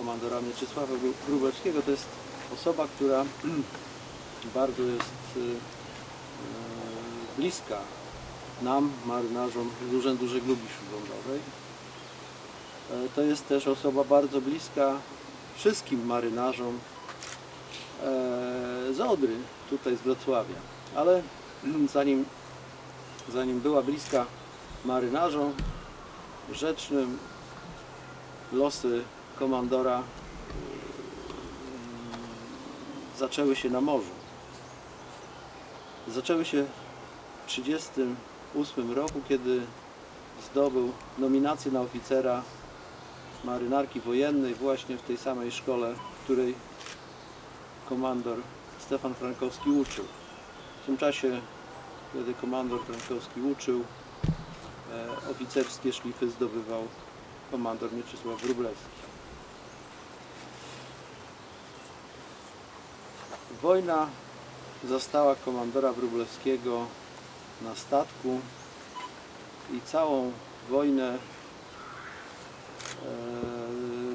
komandora Mieczysława Gru- Wróblewskiego. To jest osoba, która bardzo jest y, y, bliska nam, marynarzom z Urzędu Żeglugi Śródlądowej. E, To jest też osoba bardzo bliska wszystkim marynarzom e, z Odry, tutaj z Wrocławia. Ale zanim, zanim była bliska marynarzom rzecznym, losy komandora e, zaczęły się na morzu. Zaczęły się w 1938 roku, kiedy zdobył nominację na oficera marynarki wojennej właśnie w tej samej szkole, w której komandor Stefan Frankowski uczył. W tym czasie, kiedy komandor Frankowski uczył, e, oficerskie szlify zdobywał komandor Mieczysław Wróblewski. Wojna zastała komandora Wróblewskiego na statku i całą wojnę, e,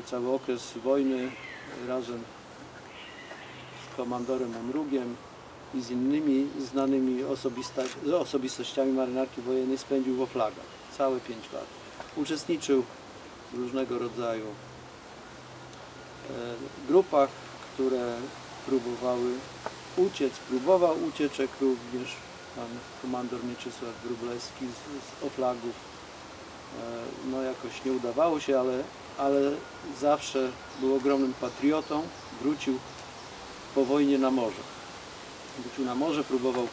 cały okres wojny razem z komandorem Onrugiem i z innymi znanymi osobistościami marynarki wojennej spędził w Oflagach. Całe pięć lat. Uczestniczył w różnego rodzaju e, grupach, które próbowały uciec, próbował ucieczek również pan komandor Mieczysław Wróblewski z, z Oflagów. E, No jakoś nie udawało się, ale, ale zawsze był ogromnym patriotą. Wrócił po wojnie na morze. Wrócił na morze, próbował,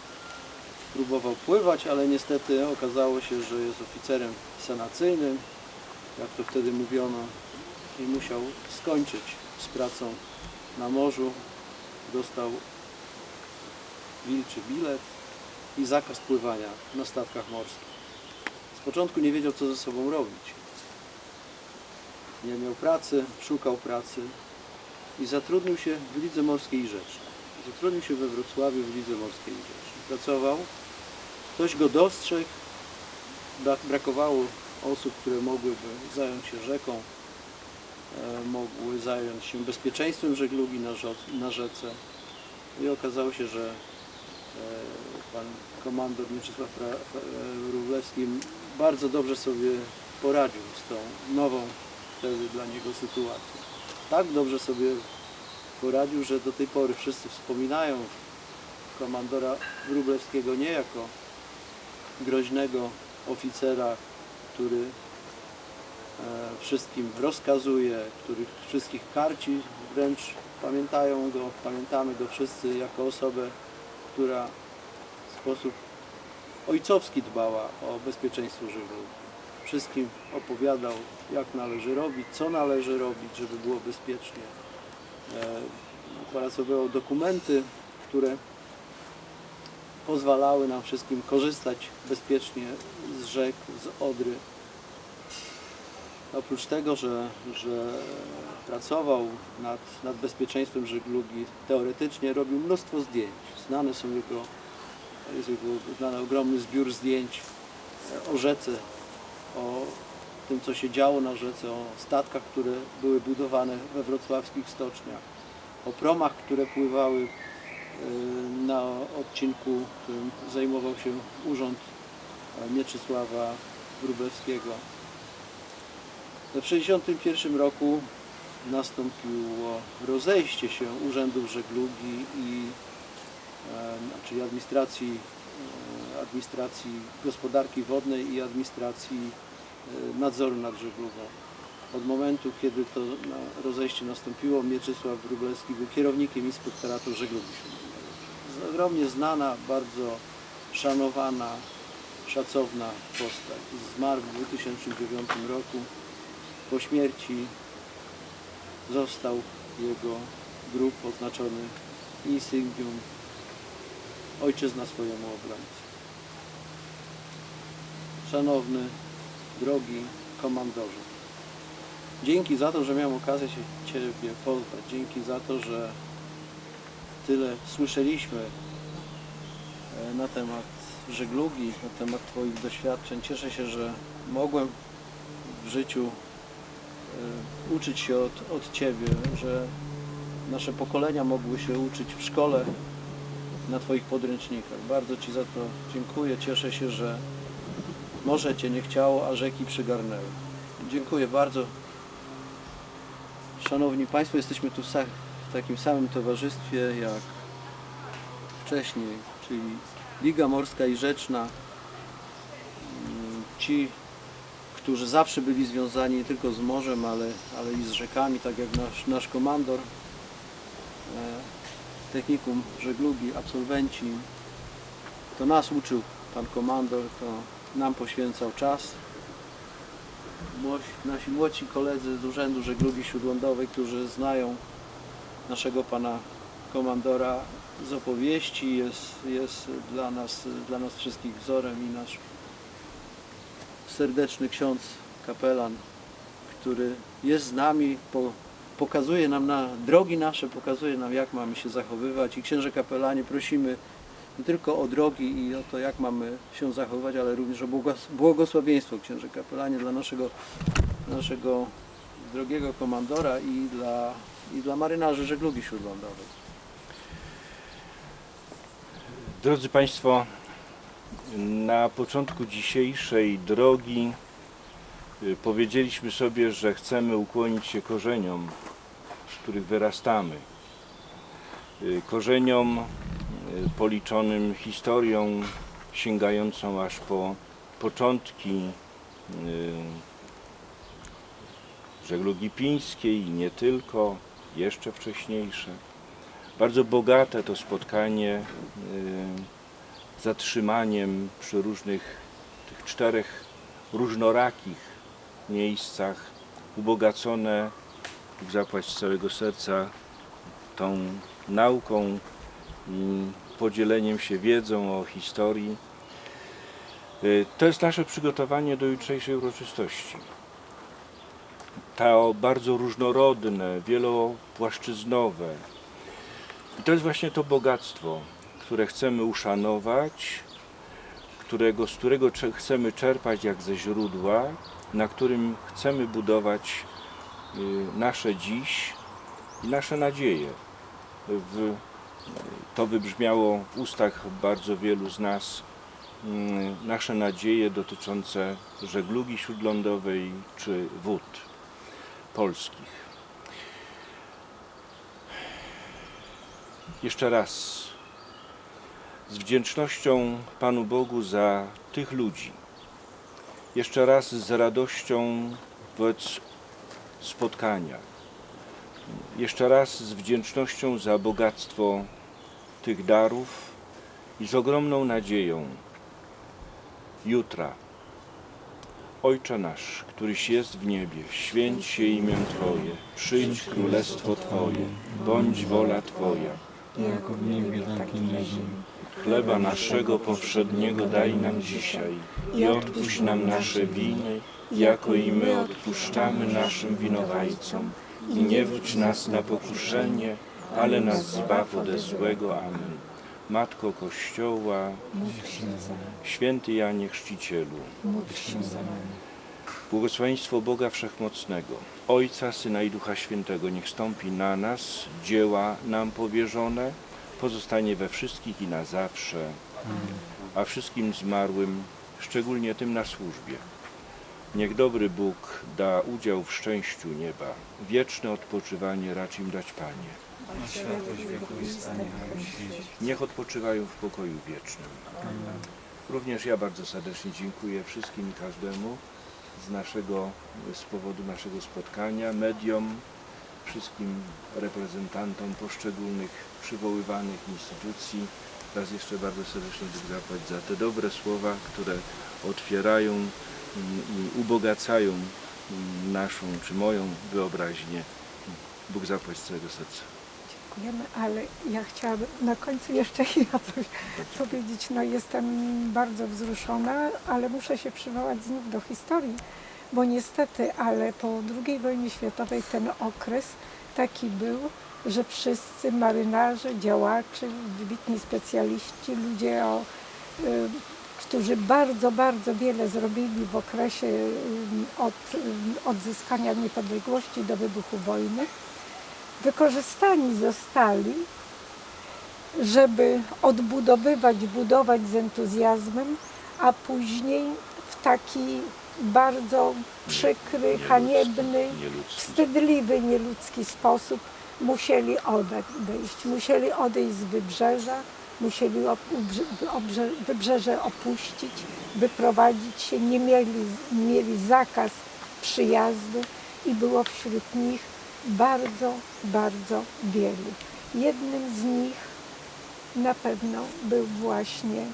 próbował pływać, ale niestety okazało się, że jest oficerem senacyjnym, jak to wtedy mówiono, i musiał skończyć z pracą na morzu. Dostał wilczy bilet i zakaz pływania na statkach morskich. Z początku nie wiedział, co ze sobą robić. Nie miał pracy, szukał pracy i zatrudnił się w Lidze Morskiej i Rzecznej. Zatrudnił się we Wrocławiu w Lidze Morskiej i Rzecznej. Pracował, ktoś go dostrzegł, bra- brakowało osób, które mogłyby zająć się rzeką, mogły zająć się bezpieczeństwem żeglugi na, rzece. I okazało się, że e, pan komandor Mieczysław e, Wróblewski bardzo dobrze sobie poradził z tą nową wtedy dla niego sytuacją. Tak dobrze sobie poradził, że do tej pory wszyscy wspominają komandora Wróblewskiego nie jako groźnego oficera, który e, wszystkim rozkazuje, który wszystkich karci, wręcz pamiętają go, pamiętamy go wszyscy jako osobę, która w sposób ojcowski dbała o bezpieczeństwo żeglugi. Wszystkim opowiadał, jak należy robić, co należy robić, żeby było bezpiecznie. E, Opracowywał dokumenty, które pozwalały nam wszystkim korzystać bezpiecznie z rzek, z Odry. Oprócz tego, że, że pracował nad, nad bezpieczeństwem żeglugi, teoretycznie robił mnóstwo zdjęć. Znane są jego, jest jego znany ogromny zbiór zdjęć e, o rzece, o tym, co się działo na rzece, o statkach, które były budowane we wrocławskich stoczniach, o promach, które pływały e, na odcinku, którym zajmował się urząd e, Mieczysława Wróblewskiego. W 1961 roku nastąpiło rozejście się urzędów żeglugi i e, czyli administracji, e, administracji gospodarki wodnej i administracji e, nadzoru nad żeglugą. Od momentu, kiedy to rozejście nastąpiło, Mieczysław Wróblewski był kierownikiem Inspektoratu Żeglugi Śródlądowej. Ogromnie znana, bardzo szanowana, szacowna postać. Zmarł w 2009 roku. Po śmierci został jego grób oznaczony insygnium Ojczyzna swojemu obrońcy. Szanowny, drogi komandorze, dzięki za to, że miałem okazję się Ciebie poznać, dzięki za to, że tyle słyszeliśmy e, na temat żeglugi, na temat Twoich doświadczeń. Cieszę się, że mogłem w życiu uczyć się od, od Ciebie, że nasze pokolenia mogły się uczyć w szkole na Twoich podręcznikach. Bardzo Ci za to dziękuję. Cieszę się, że morze Cię nie chciało, a rzeki przygarnęły. Dziękuję bardzo. Szanowni Państwo, jesteśmy tu w takim samym towarzystwie jak wcześniej, czyli Liga Morska i Rzeczna. Mm, Ci, którzy zawsze byli związani nie tylko z morzem, ale, ale i z rzekami, tak jak nasz, nasz komandor, e, technikum żeglugi, absolwenci. To nas uczył pan komandor, to nam poświęcał czas. Młoś, nasi młodsi koledzy z Urzędu Żeglugi Śródlądowej, którzy znają naszego pana komandora z opowieści, jest, jest dla, nas, dla nas wszystkich wzorem i nasz serdeczny ksiądz kapelan, który jest z nami, po, pokazuje nam na drogi nasze, pokazuje nam jak mamy się zachowywać i księże kapelanie prosimy nie tylko o drogi i o to jak mamy się zachowywać, ale również o błogos- błogosławieństwo księże kapelanie dla naszego, naszego drogiego komandora i dla, i dla marynarzy żeglugi śródlądowej. Drodzy Państwo, na początku dzisiejszej drogi y, powiedzieliśmy sobie, że chcemy ukłonić się korzeniom, z których wyrastamy. Y, Korzeniom y, policzonym historią sięgającą aż po początki żeglugi pińskiej i nie tylko, jeszcze wcześniejsze. Bardzo bogate to spotkanie zatrzymaniem przy różnych tych czterech różnorakich miejscach, ubogacone, zapłać z całego serca, tą nauką podzieleniem się wiedzą o historii. Y, To jest nasze przygotowanie do jutrzejszej uroczystości. To bardzo różnorodne, wielopłaszczyznowe, i to jest właśnie to bogactwo, które chcemy uszanować, którego, z którego chcemy czerpać jak ze źródła, na którym chcemy budować y, nasze dziś i nasze nadzieje. W, to wybrzmiało w ustach bardzo wielu z nas, mm, nasze nadzieje dotyczące żeglugi śródlądowej czy wód polskich. Jeszcze raz z wdzięcznością Panu Bogu za tych ludzi. Jeszcze raz z radością wobec spotkania. Jeszcze raz z wdzięcznością za bogactwo tych darów i z ogromną nadzieją jutra. Ojcze nasz, któryś jest w niebie, święć się imię Twoje, przyjdź królestwo Twoje, bądź wola Twoja. jako w niebie, tak i na ziemi. Chleba naszego powszedniego daj nam dzisiaj i odpuść nam nasze winy, jako i my odpuszczamy naszym winowajcom. I nie wódź nas na pokuszenie, ale nas zbaw ode złego. Amen. Matko Kościoła, święty Janie Chrzcicielu, błogosławieństwo Boga Wszechmocnego, Ojca, Syna i Ducha Świętego, niech stąpi na nas, dzieła nam powierzone, pozostanie we wszystkich i na zawsze, a wszystkim zmarłym, szczególnie tym na służbie. Niech dobry Bóg da udział w szczęściu nieba, wieczne odpoczywanie racz im dać Panie. Niech odpoczywają w pokoju wiecznym. Również ja bardzo serdecznie dziękuję wszystkim i każdemu z naszego, z powodu naszego spotkania, mediom, wszystkim reprezentantom poszczególnych przywoływanych instytucji. Raz jeszcze bardzo serdecznie zapłać za te dobre słowa, które otwierają i ubogacają naszą czy moją wyobraźnię. Bóg zapłać z całego serca. Dziękujemy, ale ja chciałabym na końcu jeszcze ja coś powiedzieć. No jestem bardzo wzruszona, ale muszę się przywołać znów do historii, bo niestety, ale po II wojnie światowej ten okres taki był, że wszyscy marynarze, działacze, wybitni specjaliści, ludzie o y, którzy bardzo, bardzo wiele zrobili w okresie ym, od ym, odzyskania niepodległości do wybuchu wojny, wykorzystani zostali, żeby odbudowywać, budować z entuzjazmem, a później taki bardzo przykry, haniebny, wstydliwy, nieludzki sposób musieli odejść. Musieli odejść z wybrzeża, musieli wybrzeże opuścić, wyprowadzić się, nie mieli, mieli zakaz przyjazdu i było wśród nich bardzo, bardzo wielu. Jednym z nich na pewno był właśnie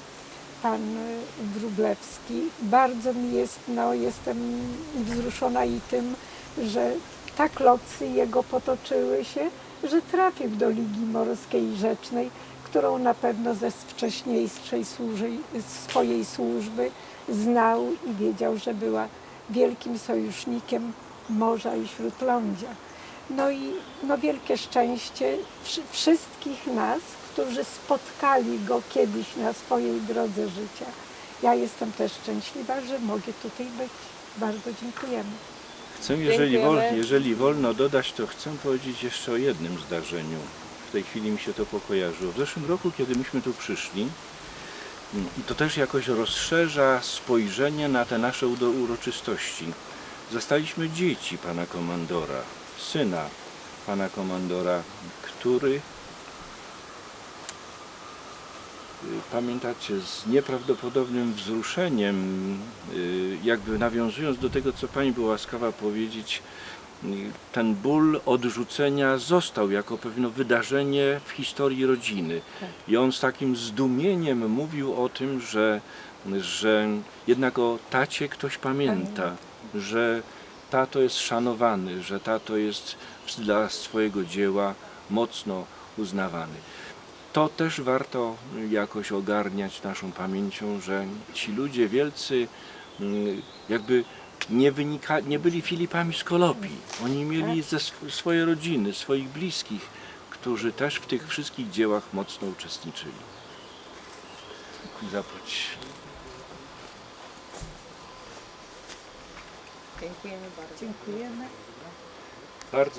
pan e, Wróblewski. Bardzo mi jest, no jestem wzruszona i tym, że tak losy jego potoczyły się, że trafił do Ligi Morskiej Rzecznej, którą na pewno ze wcześniejszej służy, swojej służby znał i wiedział, że była wielkim sojusznikiem Morza i Śródlądzia. No i no wielkie szczęście wszy- wszystkich nas, którzy spotkali go kiedyś na swojej drodze życia. Ja jestem też szczęśliwa, że mogę tutaj być. Bardzo dziękujemy. Chcę, jeżeli, wol, jeżeli wolno dodać, to chcę powiedzieć jeszcze o jednym zdarzeniu. W tej chwili mi się to pokojarzyło. W zeszłym roku, kiedy myśmy tu przyszli, mm, i to też jakoś rozszerza spojrzenie na te nasze uroczystości. Zastaliśmy dzieci pana komandora, syna pana komandora, który y, pamiętacie, z nieprawdopodobnym wzruszeniem, y, jakby nawiązując do tego, co Pani była łaskawa powiedzieć, y, ten ból odrzucenia został jako pewne wydarzenie w historii rodziny. I on z takim zdumieniem mówił o tym, że, że jednak o tacie ktoś pamięta, że tato jest szanowany, że tato jest dla swojego dzieła mocno uznawany to też warto jakoś ogarniać naszą pamięcią, że ci ludzie wielcy mm, jakby nie, wynika, nie byli Filipami z Kolopii. Oni mieli ze sw- swoje rodziny, swoich bliskich, którzy też w tych wszystkich dziełach mocno uczestniczyli. Zapłać. Dziękujemy bardzo. Dziękujemy. Bardzo